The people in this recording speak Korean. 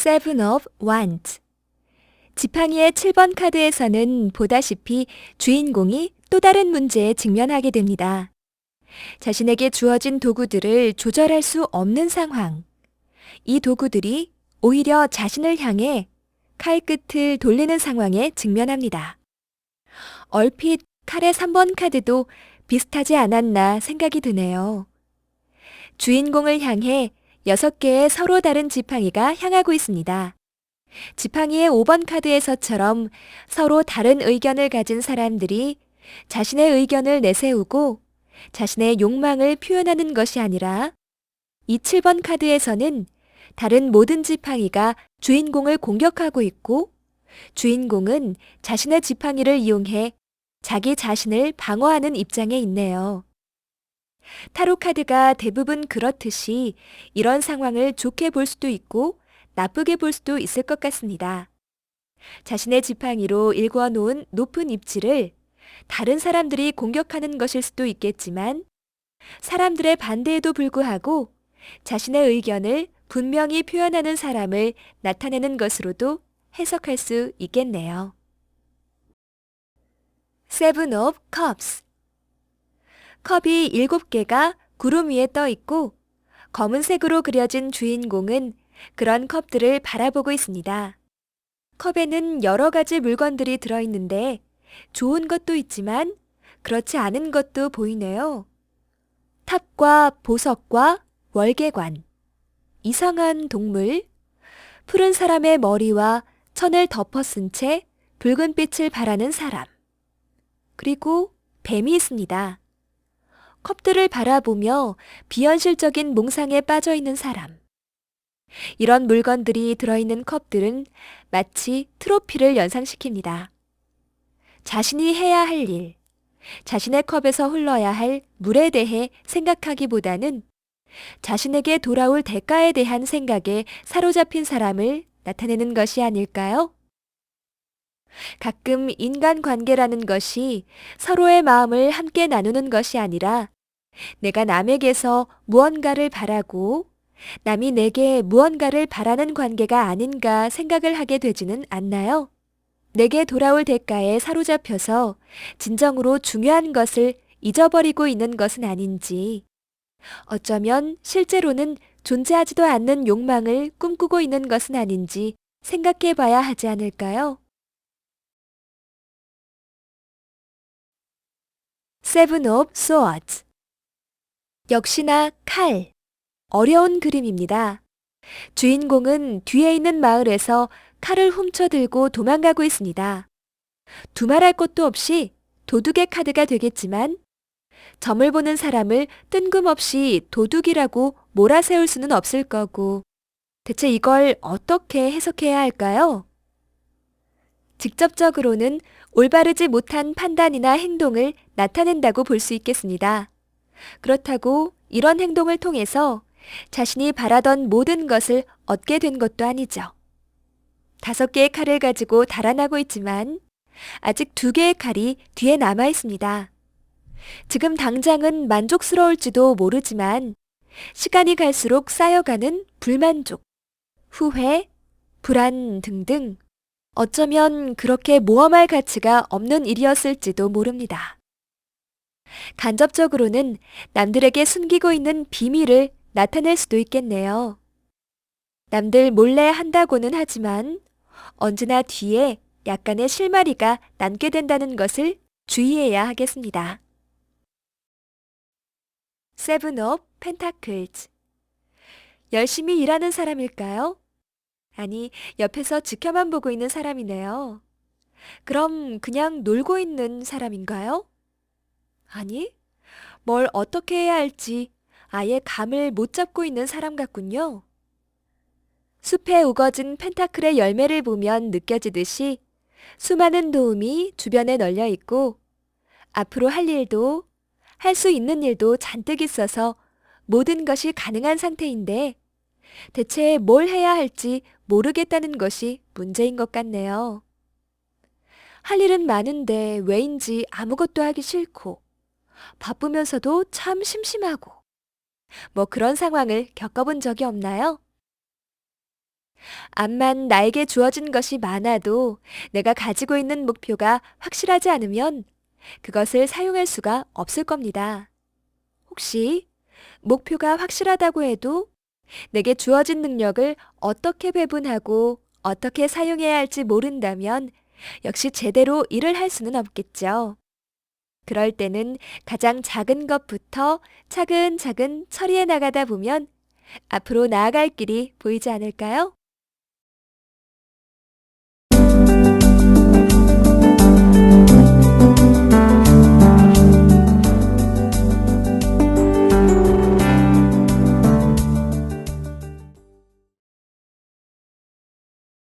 Seven of Wands. 지팡이의 7번 카드에서는 보다시피 주인공이 또 다른 문제에 직면하게 됩니다. 자신에게 주어진 도구들을 조절할 수 없는 상황. 이 도구들이 오히려 자신을 향해 칼끝을 돌리는 상황에 직면합니다. 얼핏 칼의 3번 카드도 비슷하지 않았나 생각이 드네요. 주인공을 향해 6개의 서로 다른 지팡이가 향하고 있습니다. 지팡이의 5번 카드에서처럼 서로 다른 의견을 가진 사람들이 자신의 의견을 내세우고 자신의 욕망을 표현하는 것이 아니라 이 7번 카드에서는 다른 모든 지팡이가 주인공을 공격하고 있고 주인공은 자신의 지팡이를 이용해 자기 자신을 방어하는 입장에 있네요. 타로 카드가 대부분 그렇듯이 이런 상황을 좋게 볼 수도 있고 나쁘게 볼 수도 있을 것 같습니다. 자신의 지팡이로 일궈 놓은 높은 입지를 다른 사람들이 공격하는 것일 수도 있겠지만 사람들의 반대에도 불구하고 자신의 의견을 분명히 표현하는 사람을 나타내는 것으로도 해석할 수 있겠네요. Seven of 컵이 일곱 개가 구름 위에 떠 있고 검은색으로 그려진 주인공은 그런 컵들을 바라보고 있습니다. 컵에는 여러 가지 물건들이 들어있는데 좋은 것도 있지만 그렇지 않은 것도 보이네요. 탑과 보석과 월계관, 이상한 동물, 푸른 사람의 머리와 천을 덮어 쓴 채 붉은 빛을 바라는 사람, 그리고 뱀이 있습니다. 컵들을 바라보며 비현실적인 몽상에 빠져 있는 사람. 이런 물건들이 들어있는 컵들은 마치 트로피를 연상시킵니다. 자신이 해야 할 일, 자신의 컵에서 흘러야 할 물에 대해 생각하기보다는 자신에게 돌아올 대가에 대한 생각에 사로잡힌 사람을 나타내는 것이 아닐까요? 가끔 인간 관계라는 것이 서로의 마음을 함께 나누는 것이 아니라 내가 남에게서 무언가를 바라고 남이 내게 무언가를 바라는 관계가 아닌가 생각을 하게 되지는 않나요? 내게 돌아올 대가에 사로잡혀서 진정으로 중요한 것을 잊어버리고 있는 것은 아닌지, 어쩌면 실제로는 존재하지도 않는 욕망을 꿈꾸고 있는 것은 아닌지 생각해 봐야 하지 않을까요? Seven of Swords 역시나 칼. 어려운 그림입니다. 주인공은 뒤에 있는 마을에서 칼을 훔쳐 들고 도망가고 있습니다. 두말할 것도 없이 도둑의 카드가 되겠지만 점을 보는 사람을 뜬금없이 도둑이라고 몰아세울 수는 없을 거고 대체 이걸 어떻게 해석해야 할까요? 직접적으로는 올바르지 못한 판단이나 행동을 나타낸다고 볼 수 있겠습니다. 그렇다고 이런 행동을 통해서 자신이 바라던 모든 것을 얻게 된 것도 아니죠. 다섯 개의 칼을 가지고 달아나고 있지만 아직 두 개의 칼이 뒤에 남아 있습니다. 지금 당장은 만족스러울지도 모르지만 시간이 갈수록 쌓여가는 불만족, 후회, 불안 등등 어쩌면 그렇게 모험할 가치가 없는 일이었을지도 모릅니다. 간접적으로는 남들에게 숨기고 있는 비밀을 나타낼 수도 있겠네요. 남들 몰래 한다고는 하지만 언제나 뒤에 약간의 실마리가 남게 된다는 것을 주의해야 하겠습니다. 세븐 업 펜타클즈 열심히 일하는 사람일까요? 아니, 옆에서 지켜만 보고 있는 사람이네요. 그럼 그냥 놀고 있는 사람인가요? 아니, 뭘 어떻게 해야 할지 아예 감을 못 잡고 있는 사람 같군요. 숲에 우거진 펜타클의 열매를 보면 느껴지듯이 수많은 도움이 주변에 널려 있고 앞으로 할 일도 할 수 있는 일도 잔뜩 있어서 모든 것이 가능한 상태인데 대체 뭘 해야 할지 모르겠다는 것이 문제인 것 같네요. 할 일은 많은데 왜인지 아무것도 하기 싫고 바쁘면서도 참 심심하고 뭐 그런 상황을 겪어본 적이 없나요? 암만 나에게 주어진 것이 많아도 내가 가지고 있는 목표가 확실하지 않으면 그것을 사용할 수가 없을 겁니다. 혹시 목표가 확실하다고 해도 내게 주어진 능력을 어떻게 배분하고 어떻게 사용해야 할지 모른다면 역시 제대로 일을 할 수는 없겠죠. 그럴 때는 가장 작은 것부터 차근차근 처리해 나가다 보면 앞으로 나아갈 길이 보이지 않을까요?